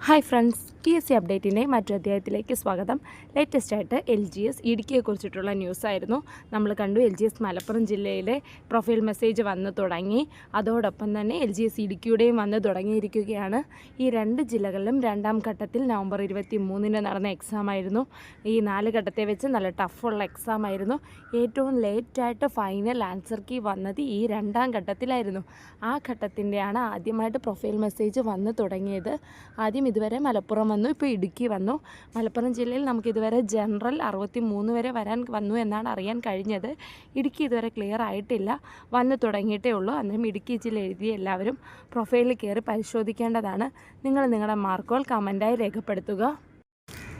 Hi friends P S C അപ്ഡേറ്റിന്റെ മറ്റു അധ്യായത്തിലേക്ക് സ്വാഗതം. ലേറ്റസ്റ്റ് ആയിട്ട് എൽ ജി എസ് ഇടുക്കിയെ കുറിച്ചിട്ടുള്ള ന്യൂസ് ആയിരുന്നു. നമ്മൾ കണ്ടു എൽ ജി എസ് മലപ്പുറം ജില്ലയിലെ പ്രൊഫൈൽ മെസ്സേജ് വന്ന് തുടങ്ങി. അതോടൊപ്പം തന്നെ എൽ ജി എസ് ഇടുക്കിയുടെയും വന്ന് തുടങ്ങിയിരിക്കുകയാണ്. ഈ രണ്ട് ജില്ലകളിലും രണ്ടാം ഘട്ടത്തിൽ നവംബർ ഇരുപത്തി മൂന്നിന് നടന്ന എക്സാം ആയിരുന്നു. ഈ നാല് ഘട്ടത്തെ വെച്ച് നല്ല ടഫുള്ള എക്സാം ആയിരുന്നു. ഏറ്റവും ലേറ്റായിട്ട് ഫൈനൽ ആൻസർ കീ വന്നത് ഈ രണ്ടാം ഘട്ടത്തിലായിരുന്നു. ആ ഘട്ടത്തിന്റെയാണ് ആദ്യമായിട്ട് പ്രൊഫൈൽ മെസ്സേജ് വന്ന് തുടങ്ങിയത്. ആദ്യം ഇതുവരെ മലപ്പുറം വന്നു ഇപ്പോൾ ഇടുക്കി വന്നു. മലപ്പുറം ജില്ലയിൽ നമുക്ക് ഇതുവരെ ജനറൽ അറുപത്തി മൂന്ന് വരെ വരാൻ വന്നു എന്നാണ് അറിയാൻ കഴിഞ്ഞത്. ഇടുക്കി ഇതുവരെ ക്ലിയർ ആയിട്ടില്ല. വന്നു തുടങ്ങിയിട്ടേ ഉള്ളൂ. അന്നേരം ഇടുക്കി ജില്ല എഴുതിയ എല്ലാവരും പ്രൊഫൈലിൽ കയറി പരിശോധിക്കേണ്ടതാണ്. നിങ്ങൾ നിങ്ങളുടെ മാർക്കുകൾ കമന്റായി രേഖപ്പെടുത്തുക.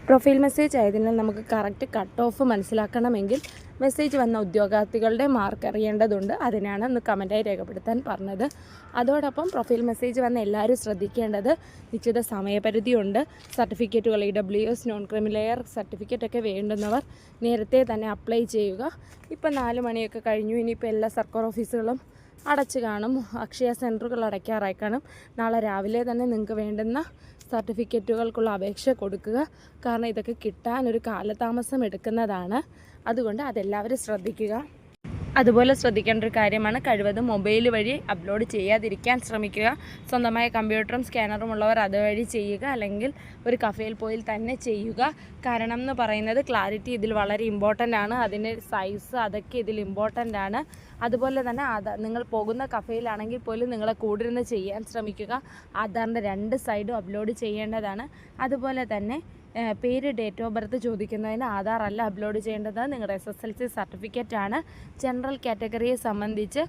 പ്രൊഫൈൽ മെസ്സേജ് ആയതിനാൽ നമുക്ക് കറക്റ്റ് കട്ട് ഓഫ് മനസ്സിലാക്കണമെങ്കിൽ മെസ്സേജ് വന്ന ഉദ്യോഗാർത്ഥികളുടെ മാർക്ക് അറിയേണ്ടതുണ്ട്. അതിനാണ് ഇന്ന് കമന്റായി രേഖപ്പെടുത്താൻ പറഞ്ഞത്. അതോടൊപ്പം പ്രൊഫൈൽ മെസ്സേജ് വന്ന എല്ലാവരും ശ്രദ്ധിക്കേണ്ടത് നിശ്ചിത സമയപരിധിയുണ്ട്. സർട്ടിഫിക്കറ്റുകൾ E W S non creamy layer സർട്ടിഫിക്കറ്റൊക്കെ വേണ്ടുന്നവർ നേരത്തെ തന്നെ അപ്ലൈ ചെയ്യുക. ഇപ്പം നാല് മണിയൊക്കെ കഴിഞ്ഞു. ഇനിയിപ്പോൾ എല്ലാ സർക്കാർ ഓഫീസുകളും അടച്ചു കാണും. അക്ഷയ സെന്ററുകൾ അടയ്ക്കാറായി കാണും. നാളെ രാവിലെ തന്നെ നിങ്ങൾക്ക് വേണ്ടുന്ന സർട്ടിഫിക്കറ്റുകൾക്കുള്ള അപേക്ഷ കൊടുക്കുക. കാരണം ഇതൊക്കെ കിട്ടാൻ ഒരു കാലതാമസം എടുക്കുന്നതാണ്. അതുകൊണ്ട് അതെല്ലാവരും ശ്രദ്ധിക്കുക. അതുപോലെ ശ്രദ്ധിക്കേണ്ട ഒരു കാര്യമാണ് കഴിവതും മൊബൈൽ വഴി അപ്ലോഡ് ചെയ്യാതിരിക്കാൻ ശ്രമിക്കുക. സ്വന്തമായ കമ്പ്യൂട്ടറും സ്കാനറും ഉള്ളവർ അതുവഴി ചെയ്യുക അല്ലെങ്കിൽ ഒരു കഫേയിൽ പോയി തന്നെ ചെയ്യുക. കാരണം എന്ന് പറയുന്നത് ക്ലാരിറ്റി ഇതിൽ വളരെ ഇമ്പോർട്ടന്റ് ആണ്. അതിന്റെ സൈസ് അതൊക്കെ ഇതിൽ ഇമ്പോർട്ടന്റ് ആണ്. അതുപോലെ തന്നെ ആധാർ നിങ്ങൾ പോകുന്ന കഫേയിലാണെങ്കിൽ പോലും നിങ്ങളെ കൂടിരുന്ന് ചെയ്യാൻ ശ്രമിക്കുക. ആധാറിന്റെ രണ്ട് സൈഡും അപ്ലോഡ് ചെയ്യേണ്ടതാണ്. അതുപോലെ തന്നെ പേര് ഡേറ്റ് ഓഫ് ബർത്ത് ചോദിക്കുന്നതിന് ആധാർ അല്ല അപ്ലോഡ് ചെയ്യേണ്ടത്. നിങ്ങളുടെ S S L C certificate ആണ് ജനറൽ കാറ്റഗറിയെ സംബന്ധിച്ച്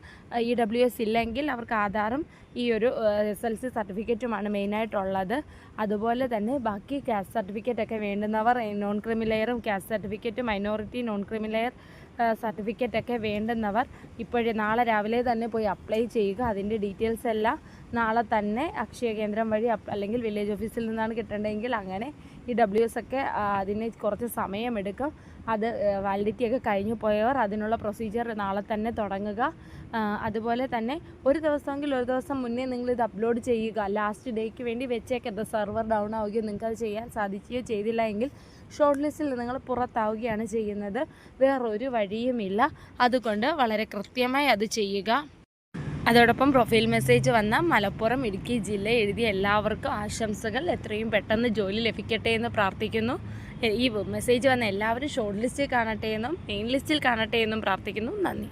ഇ ഡബ്ല്യു എസ് ഇല്ലെങ്കിൽ അവർക്ക് ആധാറും ഈ ഒരു എസ് എൽ സി സർട്ടിഫിക്കറ്റുമാണ് മെയിനായിട്ടുള്ളത് അതുപോലെ തന്നെ ബാക്കി കാസ്റ്റ് സർട്ടിഫിക്കറ്റൊക്കെ വേണ്ടുന്നവർ non ക്രിമിലെയറും caste certificate minority non creamy layer സർട്ടിഫിക്കറ്റൊക്കെ വേണ്ടുന്നവർ ഇപ്പോഴേ നാളെ രാവിലെ തന്നെ പോയി അപ്ലൈ ചെയ്യുക. അതിന്റെ ഡീറ്റെയിൽസ് എല്ലാം നാളെ തന്നെ അക്ഷയ കേന്ദ്രം വഴി അല്ലെങ്കിൽ വില്ലേജ് ഓഫീസിൽ നിന്നാണ് കിട്ടേണ്ടതെങ്കിൽ അങ്ങനെ ഈ ഡബ്ല്യു എസ് ഒക്കെ അതിന് കുറച്ച് സമയമെടുക്കും. അത് വാലിഡിറ്റി ഒക്കെ കഴിഞ്ഞു പോയവർ അതിനുള്ള പ്രൊസീജിയർ നാളെ തന്നെ തുടങ്ങുക. അതുപോലെ തന്നെ ഒരു ദിവസമെങ്കിൽ ഒരു ദിവസം മുന്നേ നിങ്ങൾ ഇത് അപ്ലോഡ് ചെയ്യുക. ലാസ്റ്റ് ഡേക്ക് വേണ്ടി വെച്ചേക്കരുത് സെർവർ ഡൗൺ ആവുകയോ നിങ്ങൾക്ക് അത് ചെയ്യാൻ സാധിക്കുകയോ ചെയ്തില്ല എങ്കിൽ ഷോർട്ട് ലിസ്റ്റിൽ നിങ്ങൾ പുറത്താവുകയാണ് ചെയ്യുന്നത്. വേറൊരു വഴിയുമില്ല. അതുകൊണ്ട് വളരെ കൃത്യമായി അത് ചെയ്യുക. അതോടൊപ്പം പ്രൊഫൈൽ മെസ്സേജ് വന്ന മലപ്പുറം ഇടുക്കി ജില്ല എഴുതിയ എല്ലാവർക്കും ആശംസകൾ. എത്രയും പെട്ടെന്ന് ജോലി ലഭിക്കട്ടെ എന്ന് പ്രാർത്ഥിക്കുന്നു. ഈ മെസ്സേജ് വന്ന എല്ലാവരും ഷോർട്ട് ലിസ്റ്റിൽ കാണട്ടെ എന്നും മെയിൻ ലിസ്റ്റിൽ കാണട്ടെ എന്നും പ്രാർത്ഥിക്കുന്നു. നന്ദി.